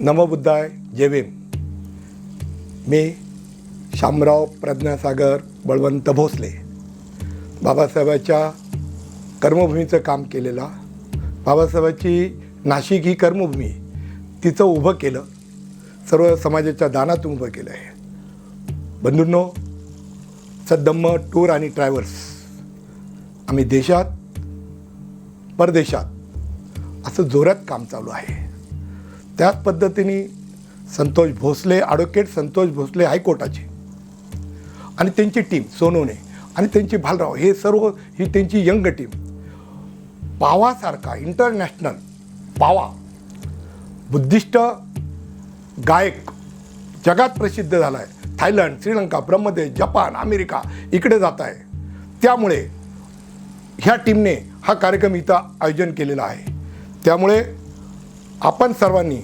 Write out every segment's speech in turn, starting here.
नमबुद्धाय जय भीम. मी शामराव प्रज्ञासागर बळवंत भोसले. बाबासाहेबाच्या कर्मभूमीचं काम केलेला बाबासाहेबाची नाशिक ही कर्मभूमी तिचं उभं केलं सर्व समाजाच्या दानातून उभं केलं आहे. बंधूंनो सद्धम्म टूर आणि ट्रॅव्हल्स आम्ही देशात परदेशात असं जोरात काम चालू आहे. त्याच पद्धतीने संतोष भोसले ॲडव्होकेट संतोष भोसले हायकोर्टाचे. आणि त्यांची टीम सोनवणे आणि त्यांची भालराव हे सर्व ही त्यांची यंग टीम पावासारखा इंटरनॅशनल पावा. बुद्धिस्ट गायक जगात प्रसिद्ध झाला आहे Thailand Sri Lanka Brahmadesh Japan America इकडे जात आहे त्यामुळे ह्या टीमने हा कार्यक्रम इथं आयोजन केलेला आहे. त्यामुळे आपण सर्वांनी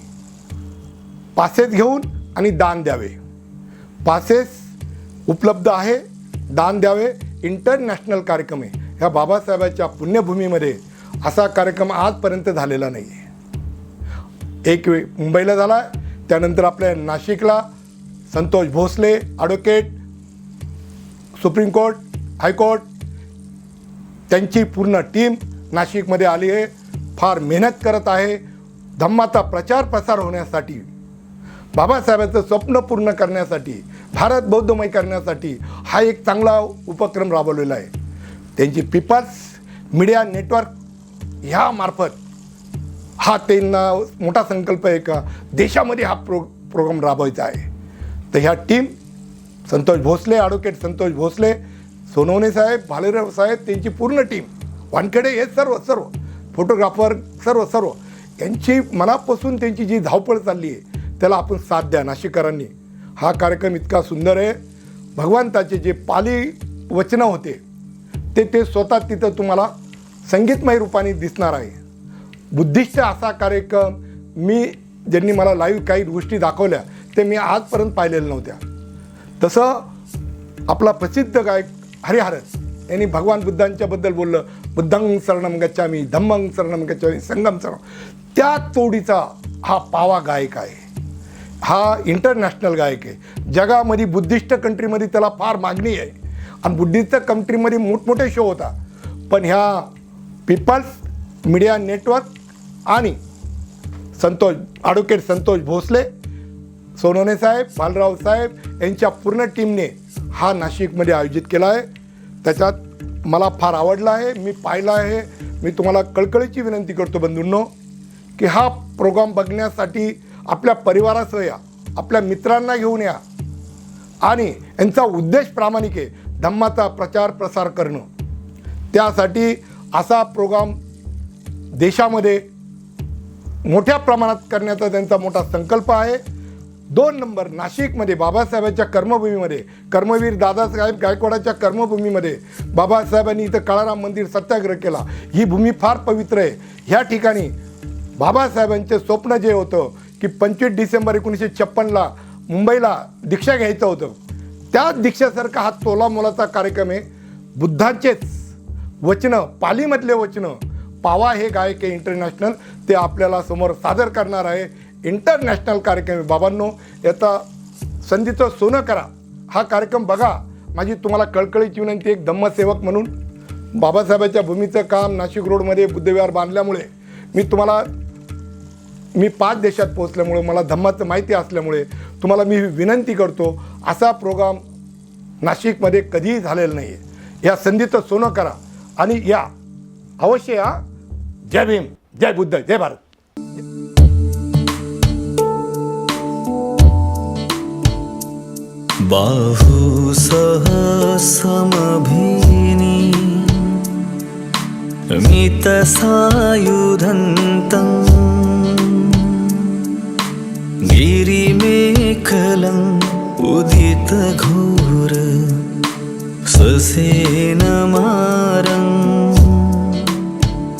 पासेस घेऊन आणि दान द्यावे. पासेस उपलब्ध आहे दान द्यावे. इंटरनॅशनल कार्यक्रम आहे. ह्या बाबासाहेबाच्या पुण्यभूमीमध्ये असा कार्यक्रम आजपर्यंत झालेला नाही आहे एक वेळ मुंबईला झाला त्यानंतर आपल्या नाशिकला Santosh Bhosale advocate supreme court high court त्यांची पूर्ण टीम नाशिकमध्ये आली आहे. फार मेहनत करत आहे. धम्माचा प्रचार प्रसार होण्यासाठी बाबासाहेबांचं स्वप्न पूर्ण करण्यासाठी भारत बौद्धमय करण्यासाठी हा एक चांगला उपक्रम राबवलेला आहे. त्यांची पीपल्स मीडिया नेटवर्क ह्यामार्फत हा त्यांना मोठा संकल्प आहे का देशामध्ये हा प्रो प्रोग्राम राबवायचा आहे. तर ह्या टीम संतोष भोसले ॲडव्होकेट संतोष भोसले सोनवणे साहेब भालेराव साहेब त्यांची पूर्ण टीम वानखेडे हे सर्व सर्व फोटोग्राफर सर्व सर्व यांची मनापासून त्यांची जी धावपळ चालली आहे त्याला आपण साथ द्या नाशिकरांनी हा कार्यक्रम इतका सुंदर आहे. भगवंताचे जे पाली वचनं होते ते ते स्वतः तिथं तुम्हाला संगीतमय रूपाने दिसणार आहे. बुद्धिस्ट असा कार्यक्रम मी ज्यांनी मला लाईव्ह काही गोष्टी दाखवल्या ते मी आजपर्यंत पाहिलेल्या नव्हत्या. तसं आपला प्रसिद्ध गायक हरिहरस यांनी भगवान बुद्धांच्याबद्दल बोललं बुद्धंग शरणम गच्छामी धम्मंग शरणम गच्छामी संगम शरण त्या तोडीचा हा पावा गायक आहे. हा इंटरनॅशनल गायक आहे. जगामध्ये बुद्धिस्ट कंट्रीमध्ये त्याला फार मागणी आहे. आणि बुद्धिस्ट कंट्रीमध्ये मोठमोठे शो होता. पण ह्या पीपल्स मीडिया नेटवर्क आणि संतोष ॲडव्होकेट संतोष भोसले सोनोने साहेब बालराव साहेब यांच्या पूर्ण टीमने हा नाशिकमध्ये आयोजित केला आहे. त्याच्यात मला फार आवडला आहे. मी पाहिला आहे. मी तुम्हाला कळकळीची विनंती करतो बंधूंनो की हा प्रोग्राम बघण्यासाठी आपल्या परिवारासह या आपल्या मित्रांना घेऊन या. आणि यांचा उद्देश प्रामाणिक आहे धम्माचा प्रचार प्रसार करणं. त्यासाठी असा प्रोग्राम देशामध्ये मोठ्या प्रमाणात करण्याचा त्यांचा मोठा संकल्प आहे. दोन नंबर नाशिकमध्ये बाबासाहेबांच्या कर्मभूमीमध्ये कर्मवीर दादासाहेब गायकवाडाच्या कर्मभूमीमध्ये बाबासाहेबांनी इथं काळाराम मंदिर सत्याग्रह केला. ही भूमी फार पवित्र आहे. ह्या ठिकाणी बाबासाहेबांचे स्वप्न जे होतं की पंचवीस डिसेंबर एकोणीसशे छप्पनला मुंबईला दीक्षा घ्यायचं होतं. त्या दीक्षेसारखा हा तोला मोलाचा कार्यक्रम आहे. बुद्धांचेच वचनं पालीमधले वचनं पावा हे गायक आहे इंटरनॅशनल ते आपल्याला समोर सादर करणार आहे. इंटरनॅशनल कार्यक्रम आहे बाबांनो. याचा संधीचं सोनं करा. हा कार्यक्रम बघा. माझी तुम्हाला कळकळीची विनंती एक धम्मसेवक म्हणून. बाबासाहेबाच्या भूमीचं काम नाशिक रोडमध्ये बुद्धविहार बांधल्यामुळे मी तुम्हाला मी पाच देशात पोहोचल्यामुळे मला धम्माचं माहिती असल्यामुळे तुम्हाला मी विनंती करतो असा प्रोग्राम नाशिकमध्ये कधीही झालेला नाही आहे या संधीचं सोनं करा आणि या. अवश्य या. जय भीम जय बुद्ध जय भारत. बाहु सह समभिनी मितसायुधन्तम् उदितघोर ससेनमारम्